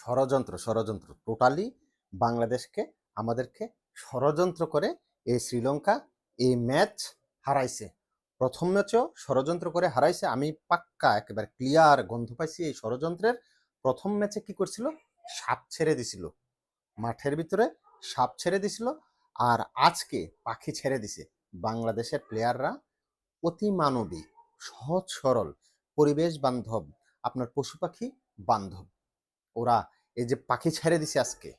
ষড়যন্ত্র ষড়যন্ত্র টোটালি বাংলাদেশকে, আমাদেরকে ষড়যন্ত্র করে এই শ্রীলঙ্কা এই ম্যাচ হারাইছে। প্রথম ম্যাচেও ষড়যন্ত্র করে হারাইছে, আমি পাক্কা একেবারে ক্লিয়ার গন্ধ পাইছি এই ষড়যন্ত্রের। প্রথম ম্যাচে কি করছিল? সাপ ছেড়ে দিছিল। মাঠের ভিতরে সাপ ছেড়ে দিছিল আর আজকে পাখি ছেড়ে দিছে। বাংলাদেশের প্লেয়াররা অতি মানবিক, সহজ সরল পরিবেশ বান্ধব, আপনার পশু পাখি বান্ধব। ওরা এই যে পাখি ছেড়ে দিছে আজকে,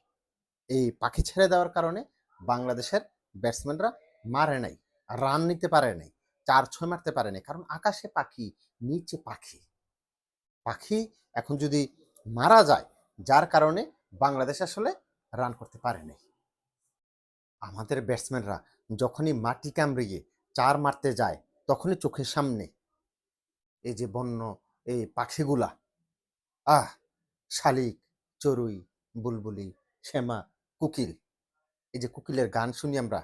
এই পাখি ছেড়ে দেওয়ার কারণে বাংলাদেশের ব্যাটসম্যানরা মারে নাই রান নিতে পারে নাই চার ছয় মারতে পারে নাই। কারণ আকাশে পাখি, নিচে পাখি। পাখি এখন যদি মারা যায়, যার কারণে বাংলাদেশ আসলে রান করতে পারে নাই। আমাদের ব্যাটসম্যানরা যখনই মাটি কামড়িয়ে চার মারতে যায়, তখনই চোখের সামনে এই যে বন্য, এই পাখিগুলা, আহ শালিক, চড়ুই, বুলবুলি, শ্যামা, কুকিল। এই যে কুকিলের গান শুনি আমরা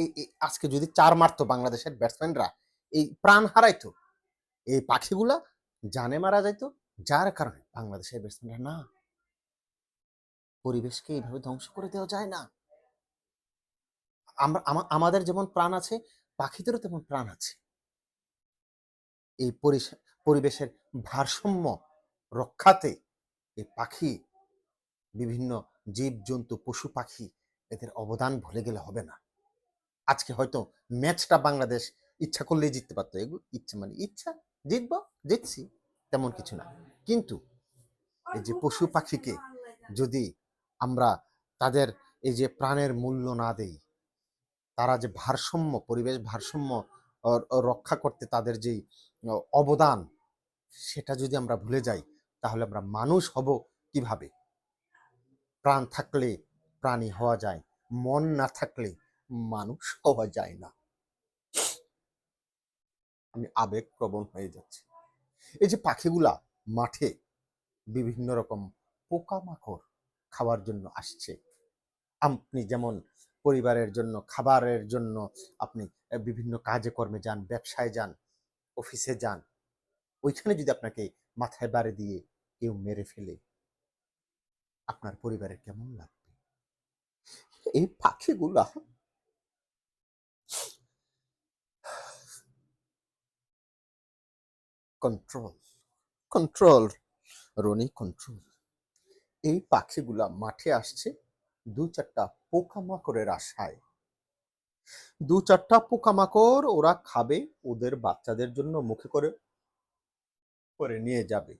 এই আজকে যদি চার মারতো বাংলাদেশের ব্যাটসম্যানরা, এই প্রাণ হারাইতো। এই পাখিগুলা জানে মারা যাইতো, যার কারণে বাংলাদেশের ব্যাটসম্যানরা না, পরিবেশকে এইভাবে ধ্বংস করে দেওয়া যায় না। আমরা আমাদের যেমন প্রাণ আছে, পাখিদেরও তেমন প্রাণ আছে। এই পরিবেশের ভারসাম্য রক্ষাতে এই পাখি, বিভিন্ন জীব জন্তু পশু পাখি এদের অবদান ভুলে গেলে হবে না। আজকে হয়তো ম্যাচটা বাংলাদেশ ইচ্ছা করলেই জিততে পারতো। এগুলো ইচ্ছা মানে ইচ্ছা, জিতবো, জিতছি, তেমন কিছু না। কিন্তু এই যে পশু পাখিকে যদি আমরা তাদের এই যে প্রাণের মূল্য না দেই, তারা যে ভারসাম্য, পরিবেশ ভারসাম্য রক্ষা করতে তাদের যেই অবদান, সেটা যদি আমরা ভুলে যাই তাহলে আমরা মানুষ হব কীভাবে? প্রাণ থাকলে প্রাণী হওয়া যায়, মন না থাকলে মানুষ হওয়া যায় না। আমি আবেগ প্রবণ হয়ে যাচ্ছি। এই যে পাখিগুলা মাঠে বিভিন্ন রকম পোকামাকড় খাওয়ার জন্য আসছে। আপনি যেমন পরিবারের জন্য, খাবারের জন্য আপনি বিভিন্ন কাজে কর্মে যান, ব্যবসায় যান, অফিসে যান, ওইখানে যদি আপনাকে মাথায় বাড়ি দিয়ে কেউ মেরে ফেলে আপনার পরিবারের কেমন লাগবে? এই পাখিগুলা কন্ট্রোল কন্ট্রোল রনি কন্ট্রোল এই পাখিগুলা মাঠে আসছে দু চারটা পোকামাকড়ের আশায়। দু চারটা পোকামাকড় ওরা খাবে, ওদের বাচ্চাদের জন্য মুখে করে করে নিয়ে যাবে।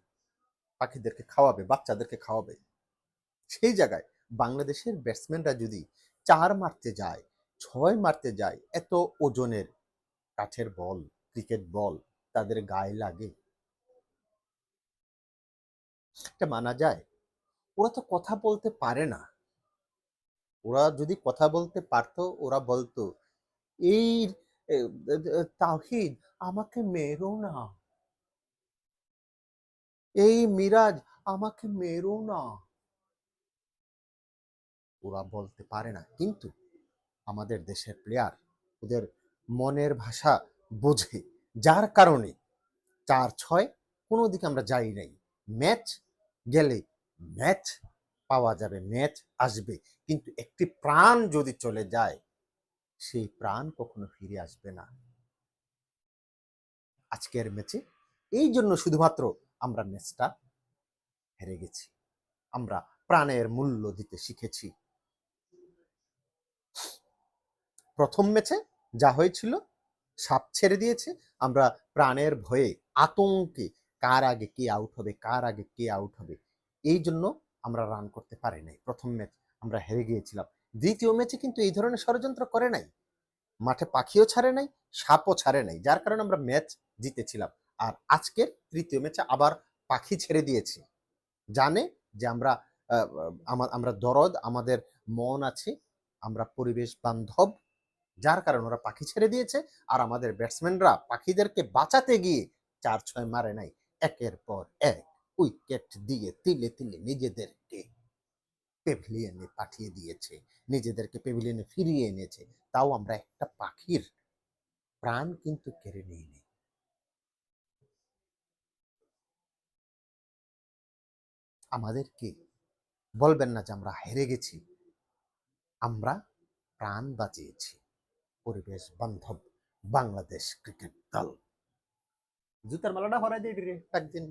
পাখিদেরকে খাওয়াবে, বাচ্চাদেরকে খাওয়াবে। সেই জায়গায় বাংলাদেশের ব্যাটসম্যানরা যদি চার মারতে যায়, ছয় মারতে যায়, এত ওজনের কাঠের বল ক্রিকেট বল তাদের গায়ে লাগে। এটা মানা যায়। ওরা তো কথা বলতে পারে না। ওরা যদি কথা বলতে পারতো, ওরা বলতো, এই তাওহিদ, আমাকে মেরো না। এই মিরাজ, আমাকে মেরো না। ওরা বলতে পারে না, কিন্তু আমাদের দেশের প্লেয়ার ওদের মনের ভাষা বোঝে, যার কারণে চার ছয় কোনো দিকে আমরা যাই নাই। ম্যাচ গেলে ম্যাচ পাওয়া যাবে, ম্যাচ আসবে, কিন্তু একটি প্রাণ যদি চলে যায়, সেই প্রাণ কখনো ফিরে আসবে না। আজকের ম্যাচে এই জন্য শুধুমাত্র আমরা ম্যাচটা হেরে গেছি। আমরা প্রাণের মূল্য দিতে শিখেছি। প্রথম ম্যাচে যা হয়েছিল, সাপ ছেড়ে দিয়েছে। আমরা প্রাণের ভয়ে আতঙ্কে, কার আগে কে আউট হবে, কার আগে কে আউট হবে, এই জন্য আমরা রান করতে পারি নাই। প্রথম ম্যাচ আমরা হেরে গিয়েছিলাম। দ্বিতীয় ম্যাচে কিন্তু এই ধরনের ষড়যন্ত্র করে নাই। মাঠে পাখিও ছাড়ে নাই, সাপও ছাড়ে নাই। যার কারণে আমরা ম্যাচ জিতেছিলাম। আর আজকের তৃতীয় ম্যাচে আবার পাখি ছেড়ে দিয়েছে। জানে যে আমরা আমরা দরদ, আমাদের মন আছে, আমরা পরিবেশ বান্ধব, যার কারণে ওরা পাখি ছেড়ে দিয়েছে আর আমাদের ব্যাটসম্যানরা পাখিদেরকে বাঁচাতে গিয়ে চার ছয় মারে নাই। একের পর এক উইকেট দিয়ে তিলে তিলে নিজেদেরকে পেভিলিয়নে পাঠিয়ে দিয়েছে, নিজেদেরকে পেভিলিয়নে ফিরিয়ে এনেছে। তাও আমরা একটা পাখির প্রাণ কিন্তু কেড়ে নিইনি। আমাদেরকে বলবেন না যে আমরা হেরে গেছি। আমরা প্রাণ বাঁচিয়েছি। পরিবেশ বান্ধব বাংলাদেশ ক্রিকেট দল। জুতার মালাটা হরাই দিয়ে রে। একদিন